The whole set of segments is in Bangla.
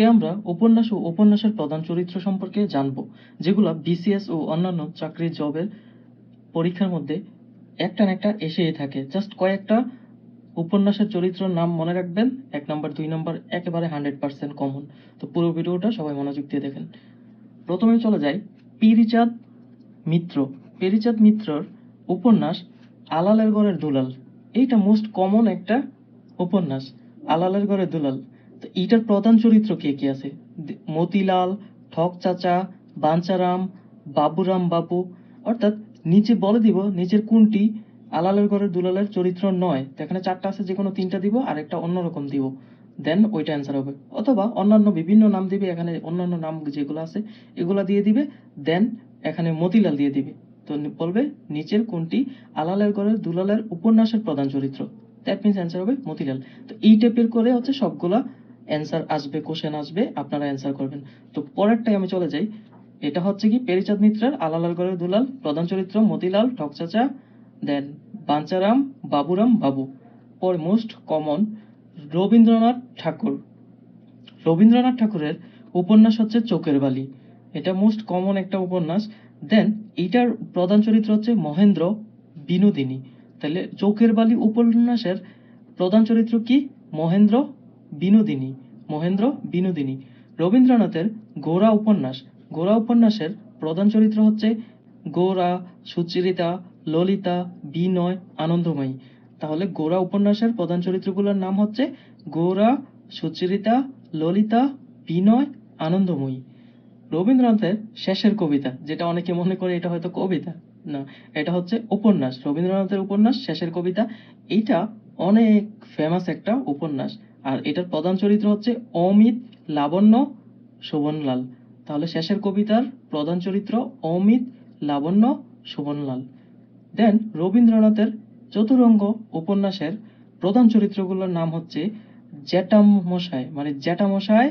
আজকে আমরা উপন্যাস ও উপন্যাসের প্রধান চরিত্র সম্পর্কে জানব, যেগুলো বিসিএস ও অন্যান্য চাকরির জবের পরীক্ষার মধ্যে একটা না একটা এসেই থাকে। জাস্ট কয়েকটা উপন্যাসের চরিত্রের নাম মনে রাখবেন। এক নম্বর, দুই নম্বর একেবারে হান্ড্রেড পার্সেন্ট কমন। তো পুরো ভিডিওটা সবাই মনোযোগ দিয়ে দেখেন। প্রথমে চলে যাই পিরিচাঁদ মিত্র। পেরিচাঁদ মিত্রর উপন্যাস আলালের গড়ের দুলাল। এইটা মোস্ট কমন একটা উপন্যাস, আলালের গড়ের দুলাল। এইটার প্রধান চরিত্র কে কে আছে? মতিলাল, ঠক চাচা, বাঞ্চারাম, বাবুরাম বাবু। অর্থাৎ নিচে বলে দিব, নিচের কোনটি? আলালের ঘরের দুলালের চরিত্র নয়। এখানে চারটা আছে যে কোনো তিনটা দিব, আর একটা অন্যরকম দিব। দেন ওইটা অ্যান্সার হবে। অথবা অন্যান্য বিভিন্ন নাম দিবে, এখানে অন্যান্য নাম যেগুলো আছে, এগুলা দিয়ে দিবে। দেন এখানে মতিলাল দিয়ে দিবে। তো বলবে নিচের কোনটি? আলালের ঘরের দুলালের উপন্যাসের প্রধান চরিত্র। দ্যাট মিনস অ্যান্সার হবে মতিলাল। তো এই টাইপের করে হচ্ছে সবগুলা অ্যান্সার আসবে কোশ্চেন আসবে, আপনারা অ্যান্সার করবেন। তো পরেরটাই আমি চলে যাই। এটা হচ্ছে কি পেরিচাঁদ মিত্রের আলালাল ঘরের দুলাল, প্রধান চরিত্র মতিলাল ঠকচাচা দেন বাঞ্চারাম, বাবুরাম, বাবু। পর মোস্ট কমন রবীন্দ্রনাথ ঠাকুর। রবীন্দ্রনাথ ঠাকুরের উপন্যাস হচ্ছে চোখের বালি। এটা মোস্ট কমন একটা উপন্যাস। দেন এইটার প্রধান চরিত্র হচ্ছে মহেন্দ্র বিনোদিনী। তাহলে চোখের বালি উপন্যাসের প্রধান চরিত্র কি? মহেন্দ্র বিনোদিনী, মহেন্দ্র বিনোদিনী। রবীন্দ্রনাথের গোরা উপন্যাস। গোরা উপন্যাসের প্রধান চরিত্র হচ্ছে গোরা, সুচরিতা, ললিতা, বিনয়, আনন্দময়ী। তাহলে গোরা উপন্যাসের প্রধান চরিত্রগুলোর নাম হচ্ছে গোরা, সুচরিতা, ললিতা, বিনয়, আনন্দময়ী। রবীন্দ্রনাথের শেষের কবিতা, যেটা অনেকে মনে করে এটা হয়তো কবিতা, না, এটা হচ্ছে উপন্যাস। রবীন্দ্রনাথের উপন্যাস, শেষের কবিতা, এইটা অনেক ফেমাস একটা উপন্যাস। আর এটার প্রধান চরিত্র হচ্ছে অমিত লাবণ্য, শোভনলাল। তাহলে শেষের কবিতার প্রধান চরিত্র অমিত লাবণ্য, শোভনলাল। দেন রবীন্দ্রনাথের চতুরঙ্গ উপন্যাসের প্রধান চরিত্রগুলোর নাম হচ্ছে জ্যাঠামশাই মানে জ্যাঠামশাই,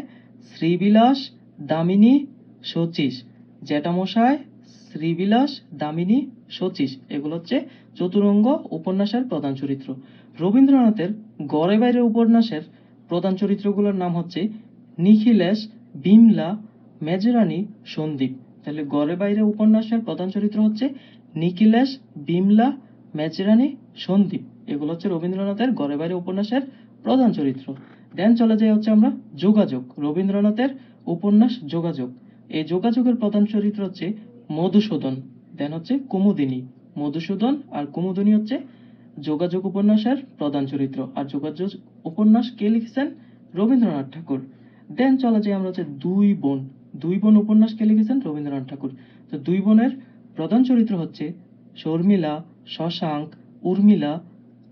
শ্রীবিলাস, দামিনী, শচীশ। জ্যাঠামশাই, শ্রীবিলাস, দামিনী, শচীশ। এগুলো হচ্ছে চতুরঙ্গ উপন্যাসের প্রধান চরিত্র। রবীন্দ্রনাথের গড়ে বাইরে উপন্যাসের প্রধান চরিত্রগুলোর নাম হচ্ছে নিখিলেশ, বিমলা, মেজরানি, সন্দীপ। তাহলে গড়ে বাইরে উপন্যাসের প্রধান চরিত্র হচ্ছে নিখিলেশ, বিমলা, মেজরানি, সন্দীপ। এগুলো হচ্ছে রবীন্দ্রনাথের গড়ে বাইরে উপন্যাসের প্রধান চরিত্র। দেন চলে যাই হচ্ছে আমরা যোগাযোগ। রবীন্দ্রনাথের উপন্যাস যোগাযোগ। এই যোগাযোগের প্রধান চরিত্র হচ্ছে মধুসূদন, দেন হচ্ছে কুমুদিনী। মধুসূদন আর কুমুদিনী হচ্ছে যোগাযোগ উপন্যাসের প্রধান চরিত্র। আর যোগাযোগ উপন্যাস কে লিখেছেন? রবীন্দ্রনাথ ঠাকুর। দেন চলে যাই আমরা হচ্ছে দুই বোন। দুই বোন উপন্যাস কে লিখেছেন? রবীন্দ্রনাথ ঠাকুর। তো দুই বোনের প্রধান চরিত্র হচ্ছে শর্মিলা, শশাঙ্ক, উর্মিলা,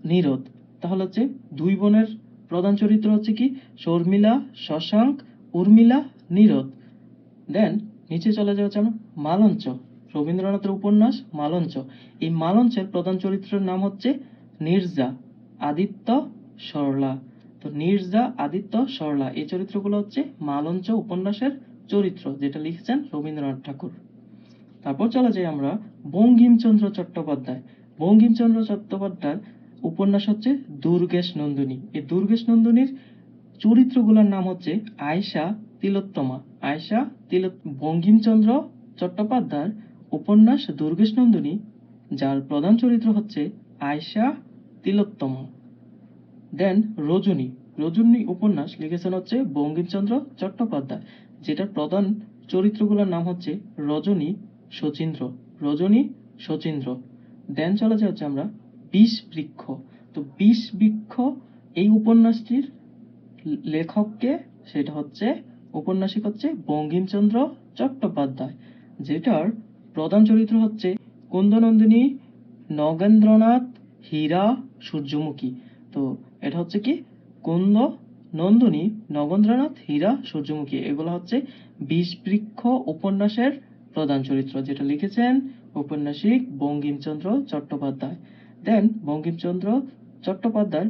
নীরদ। তাহলে হচ্ছে দুই বোনের প্রধান চরিত্র হচ্ছে কি? শর্মিলা, শশাঙ্ক, উর্মিলা, নীরদ। দেন নিচে চলে যাওয়া হচ্ছে আমরা মালঞ্চ। রবীন্দ্রনাথের উপন্যাস মালঞ্চ। এই মালঞ্চের প্রধান চরিত্রের নাম হচ্ছে নির্জা আদিত্য সরলা। তো নির্জা আদিত্য সরলা, এই চরিত্রগুলো হচ্ছে মালঞ্চ উপন্যাসের চরিত্র, যেটা লিখেছেন রবীন্দ্রনাথ ঠাকুর। তারপর চলে যাই আমরা বঙ্কিমচন্দ্র চট্টোপাধ্যায়। বঙ্কিমচন্দ্র চট্টোপাধ্যায়ের উপন্যাস হচ্ছে দুর্গেশ নন্দিনী। এই দুর্গেশ নন্দিনীর চরিত্রগুলোর নাম হচ্ছে আয়শা তিলোত্তমা। আয়শা তিলোত বঙ্কিমচন্দ্র চট্টোপাধ্যায়ের উপন্যাস দুর্গেশ নন্দিনী যার প্রধান চরিত্র হচ্ছে আয়শা তিলোত্তম। দেন রজনী। রজনী উপন্যাস লিখেছেন হচ্ছে বঙ্কিমচন্দ্র চট্টোপাধ্যায়, যেটার প্রধান চরিত্রগুলোর নাম হচ্ছে রজনী, শচীন্দ্র। রজনী, শচীন্দ্র। দেন চলে যাই হচ্ছে আমরা বিষ বৃক্ষ তো বিষ বৃক্ষ এই উপন্যাসটির লেখককে সেটা হচ্ছে, উপন্যাসিক হচ্ছে বঙ্কিমচন্দ্র চট্টোপাধ্যায়, যেটার প্রধান চরিত্র হচ্ছে কুন্দনন্দিনী, নগেন্দ্রনাথ, হীরা, সূর্যমুখী। তো এটা হচ্ছে কি? কুন্দ নন্দিনী নগেন্দ্রনাথ, হীরা, সূর্যমুখী। এগুলো হচ্ছে বিষ বৃক্ষ উপন্যাসের প্রধান চরিত্র, যেটা লিখেছেন ঔপন্যাসিক বঙ্কিমচন্দ্র চট্টোপাধ্যায়। দেন বঙ্কিমচন্দ্র চট্টোপাধ্যায়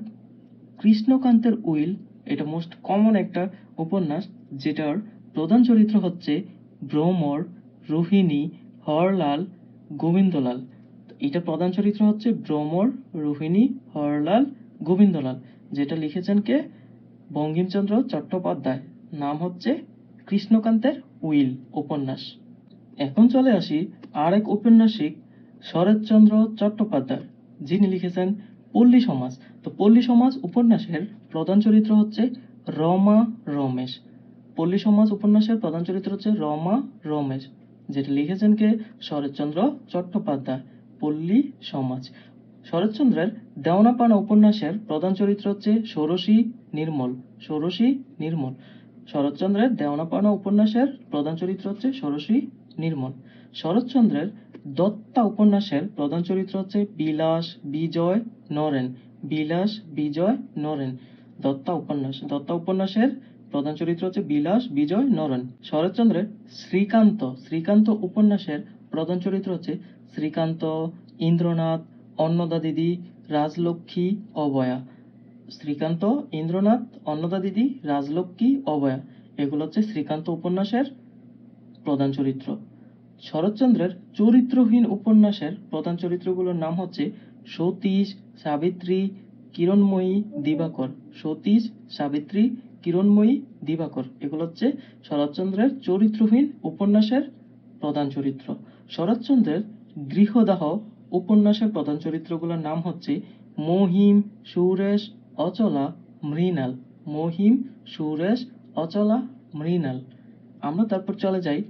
কৃষ্ণকান্তের উইল, এটা মোস্ট কমন একটা উপন্যাস, যেটার প্রধান চরিত্র হচ্ছে ভ্রমর রোহিণী হরলাল গোবিন্দলাল। এটা প্রধান চরিত্র হচ্ছে ভ্রমর রোহিণী হরলাল গোবিন্দলাল, যেটা লিখেছেন কে? বঙ্কিমচন্দ্র চট্টোপাধ্যায়। নাম হচ্ছে কৃষ্ণকান্তের উইল উপন্যাস। এখন চলে আসি আরেক উপন্যাসিক শরৎচন্দ্র চট্টোপাধ্যায়, যিনি লিখেছেন পল্লী সমাজ। তো পল্লী সমাজ উপন্যাসের প্রধান চরিত্র হচ্ছে রমা রমেশ। পল্লী সমাজ উপন্যাসের প্রধান চরিত্র হচ্ছে রমা রমেশ। যেটা লিখেছেন কে? শরৎচন্দ্র চট্টোপাধ্যায়, পল্লী সমাজ। শরৎচন্দ্রের দেওনাপানা উপন্যাসের প্রধান চরিত্র হচ্ছে ষোড়শী নির্মল ষোড়শী নির্মল। শরৎচন্দ্রের দেওনাপানা উপন্যাসের প্রধান চরিত্র হচ্ছে ষোড়শী নির্মল। শরৎচন্দ্রের দত্তা উপন্যাসের প্রধান চরিত্র হচ্ছে বিলাস বিজয় নরেন, বিলাস বিজয় নরেন। দত্তা উপন্যাস, দত্তা উপন্যাসের প্রধান চরিত্র হচ্ছে বিলাস, বিজয় নরেন শরৎচন্দ্রের শ্রীকান্ত শ্রীকান্ত উপন্যাসের প্রধান চরিত্র হচ্ছে শ্রীকান্ত, ইন্দ্রনাথ, অন্নদা দিদি, রাজলক্ষ্মী, অবয়া। শ্রীকান্ত, ইন্দ্রনাথ, অন্নদা দিদি, রাজলক্ষ্মী, অবয়া। এগুলো হচ্ছে শ্রীকান্ত উপন্যাসের প্রধান চরিত্র। শরৎচন্দ্রের চরিত্রহীন উপন্যাসের প্রধান চরিত্রগুলোর নাম হচ্ছে সতীশ, সাবিত্রী, কিরণময়ী, দিবাকর। সতীশ, সাবিত্রী কিরণময়ী দিবাকর। এগুলো হচ্ছে শরৎচন্দ্রের চরিত্রহীন উপন্যাসের প্রধান চরিত্র। শরৎচন্দ্রের গৃহদাহ উপন্যাসের প্রধান চরিত্রগুলোর নাম হচ্ছে মহিম, সুরেশ, অচলা, মৃণাল। মহিম, সুরেশ, অচলা, মৃণাল। আমরা তারপর চলে যাই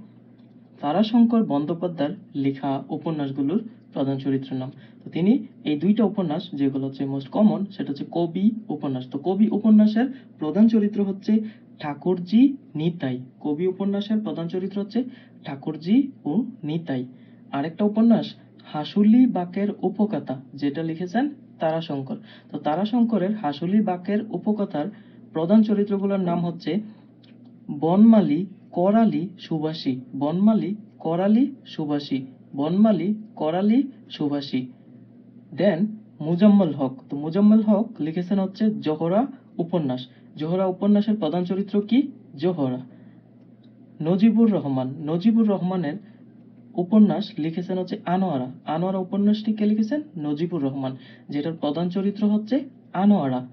তারাশঙ্কর বন্দ্যোপাধ্যায়ের লেখা উপন্যাসগুলোর প্রধান চরিত্রের নাম। তো তিনি এই দুইটা উপন্যাস যেগুলো হচ্ছে মোস্ট কমন সেটা হচ্ছে কবি উপন্যাস। তো কবি উপন্যাসের প্রধান চরিত্র হচ্ছে ঠাকুরজি নিতাই। কবি উপন্যাসের প্রধান চরিত্র হচ্ছে ঠাকুরজি ও নিতাই। আরেকটা উপন্যাস, হাসুলি বাকের উপকথা, যেটা লিখেছেন তারাশঙ্কর। তো তারাশঙ্করের হাসুলি বাকের উপকথার প্রধান চরিত্রগুলোর নাম হচ্ছে বনমালী, করালি, সুবাসী। বনমালী, করালি, সুবাসী। বনমালী করালি সুবাসী দেন মুজাম্মল হক। তো মুজাম্মল হক লিখেছেন হচ্ছে জোহরা উপন্যাস। জোহরা উপন্যাসের প্রধান চরিত্র কি? জোহরা। নজিবুর রহমান। নজিবুর রহমানের উপন্যাস লিখেছেন হচ্ছে আনোয়ারা। আনোয়ারা উপন্যাসটি কে লিখেছেন? নজিবুর রহমান। যেটার প্রধান চরিত্র হচ্ছে আনোয়ারা।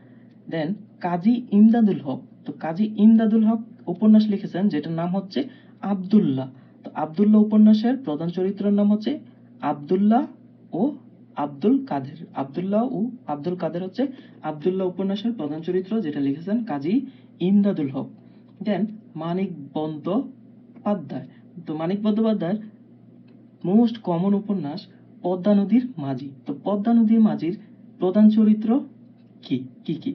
দেন কাজী ইমদাদুল হক। তো কাজী ইমদাদুল হক উপন্যাস লিখেছেন, যেটার নাম হচ্ছে আব্দুল্লাহ। আব্দুল্লাহ উপন্যাসের প্রধান চরিত্রের নাম হচ্ছে আব্দুল্লাহ ও আব্দুল কাদের। আব্দুল্লাহ ও আব্দুল কাদের হচ্ছে আব্দুল্লাহ উপন্যাসের প্রধান চরিত্র, যেটা লিখেছেন কাজী ইমদাদুল হক। দেন মানিক বন্দ্যোপাধ্যায়। তো মানিক বন্দ্যোপাধ্যায়ের মোস্ট কমন উপন্যাস পদ্মা নদীর মাঝি। তো পদ্মা নদীর মাঝির প্রধান চরিত্র কি? কি কি?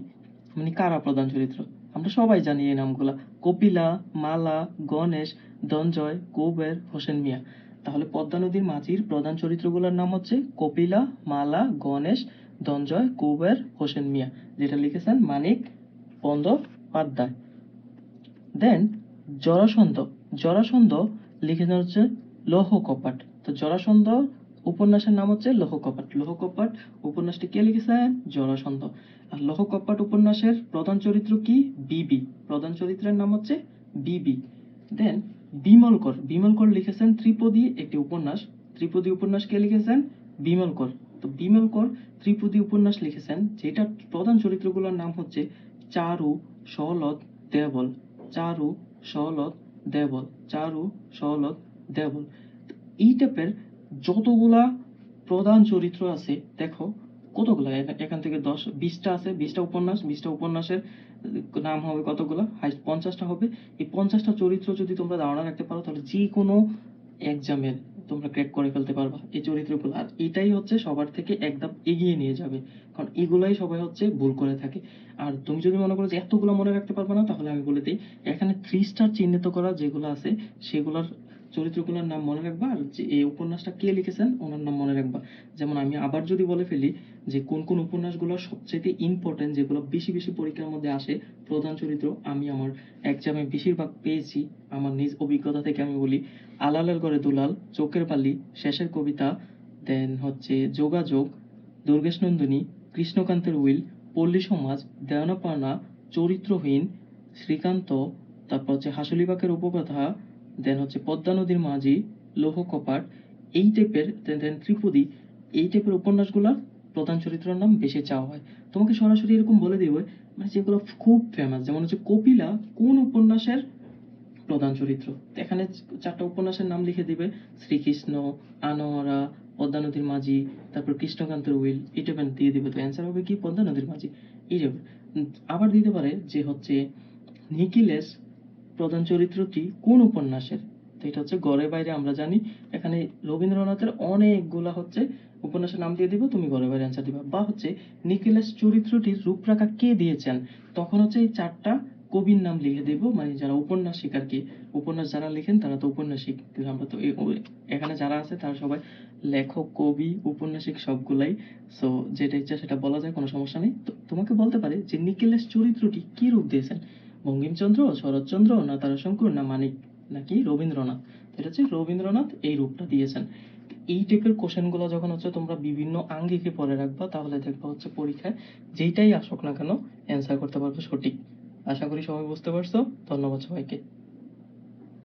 মানে কারা প্রধান চরিত্র? আমরা সবাই জানি এই নামগুলা। কপিলা, মালা, গণেশ দঞ্জয় কুবের, হোসেন মিয়া। তাহলে পদ্মা নদীর মাঝির প্রধান চরিত্রগুলোর নাম হচ্ছে কপিলা, মালা, গণেশ দঞ্জয় কুবের, হোসেন মিয়া, যেটা লিখেছেন মানিক বন্দ্যোপাধ্যায়। দেন জরাসন্ধ। জরাসন্ধ লিখেছেন হচ্ছে লৌহ কপাট তো জরাসন্ধ উপন্যাসের নাম হচ্ছে লৌহ কপাট লৌহ কপাট উপন্যাসটি কে লিখেছেন? জরাসন্ধ। আর লৌহ কপাট উপন্যাসের প্রধান চরিত্র কি? বিবি। প্রধান চরিত্রের নাম হচ্ছে বিবি। দেন বিমলকর বিমলকর লিখেছেন ত্রিপদী একটি উপন্যাস। ত্রিপদী উপন্যাস কে লিখেছেন? বিমলকর। তো বিমলকর ত্রিপদী উপন্যাস লিখেছেন, যেটার প্রধান চরিত্রগুলোর নাম হচ্ছে চারু সহলদ দেবল। চারু সহলদ দেবল। চারু সহলদ দেবল। এই টাইপের যতগুলা প্রধান চরিত্র আছে, দেখো, কতগুলা? এখান থেকে দশ, বিশটা আছে, বিশটা উপন্যাস, বিশটা উপন্যাসের নাম হবে কতগুলা? হাইস্ট পঞ্চাশটা হবে। এই পঞ্চাশটা চরিত্র যদি তোমরা ধারণা রাখতে পারো, তাহলে যে কোনো এক্সামের তোমরা ক্র্যাক করে ফেলতে পারবা এই চরিত্রগুলো। আর এটাই হচ্ছে সবার থেকে একদম এগিয়ে নিয়ে যাবে। কারণ এগুলাই সবাই হচ্ছে ভুল করে থাকে। আর তুমি যদি মনে করো যে এতগুলো মনে রাখতে পারবে না, তাহলে আমি বলে দিই, এখানে থ্রি স্টার চিহ্নিত করা যেগুলো আছে, সেগুলোর চরিত্রগুলোর নাম মনে রাখবা আর এই উপন্যাসটা কে লিখেছেন ওনার নাম মনে রাখবা। যেমন আমি আবার যদি বলে ফেলি যে কোন কোন উপন্যাসগুলো সবচেয়ে ইম্পর্টেন্ট যেগুলো বেশি বেশি পরীক্ষার মধ্যে আসে, প্রধান চরিত্র আমি আমার এক্সামে বেশিরভাগ পেয়েছি। আমার নিজ অভিজ্ঞতা থেকে আমি বলি, আলালের ঘরে দুলাল, চোখের বালি, শেষের কবিতা দেন হচ্ছে যোগাযোগ, দুর্গেশ নন্দিনী, কৃষ্ণকান্তের উইল, পল্লী সমাজ দেওয়ানাপানা চরিত্রহীন, শ্রীকান্ত, তারপর হচ্ছে হাসুলিবাকের উপকথা দেন হচ্ছে পদ্মা নদীর মাঝি, লৌহ কপাট, এই টাইপের দেন ত্রিপদী, এই টাইপের উপন্যাসগুলোর প্রধান চরিত্রের নাম বেশি চাওয়া হয়। তোমাকে সরাসরি এরকম বলে দিবে মানে যেগুলো খুব ফেমাস যেমন হচ্ছে কপিলা কোন উপন্যাসের প্রধান চরিত্র? এখানে চারটা উপন্যাসের নাম লিখে দিবে, শ্রীকৃষ্ণ, আনোয়ারা, পদ্মা নদীর মাঝি, তারপর কৃষ্ণকান্তের উইল টাইপের দিয়ে দিবে। তো অ্যান্সার হবে কি? পদ্মা নদীর মাঝি, এই আবার দিতে পারে যে হচ্ছে নিখিলেশ প্রধান চরিত্রটি কোন উপন্যাসের? তো এটা হচ্ছে গড়ে বাইরে আমরা জানি। এখানে রবীন্দ্রনাথের অনেকগুলা হচ্ছে উপন্যাসের নাম দিয়ে দিব, তুমি ঘরে বাইরে অ্যান্সার দিবা। বা হচ্ছে নিখিলেশ চরিত্রটির রূপরেখা কে দিয়েছেন? তখন হচ্ছে এই চারটা কবির নাম লিখে দেব মানে যারা উপন্যাসিক আর কি। উপন্যাস যারা লিখেন, তারা তো উপন্যাসিক। আমরা তো এখানে যারা আছে, তারা সবাই লেখক, কবি, উপন্যাসিক সবগুলাই। সো যেটা ইচ্ছা সেটা বলা যায়, কোনো সমস্যা নেই। তো তোমাকে বলতে পারে যে নিখিলেশ চরিত্রটি কি রূপ দিয়েছেন? বঙ্কিমচন্দ্র, শরৎচন্দ্র, না তারাশঙ্কর, না মানিক, নাকি রবীন্দ্রনাথ? এটা হচ্ছে রবীন্দ্রনাথ এই রূপটা দিয়েছেন। এই টাইপের কোশ্চেনগুলো যখন হচ্ছে তোমরা বিভিন্ন আঙ্গিকে পড়ে রাখবা, তাহলে দেখবা হচ্ছে পরীক্ষায় যেইটাই আসুক না কেন অ্যান্সার করতে পারবে সঠিক। আশা করি সবাই বুঝতে পারছ। ধন্যবাদ সবাইকে।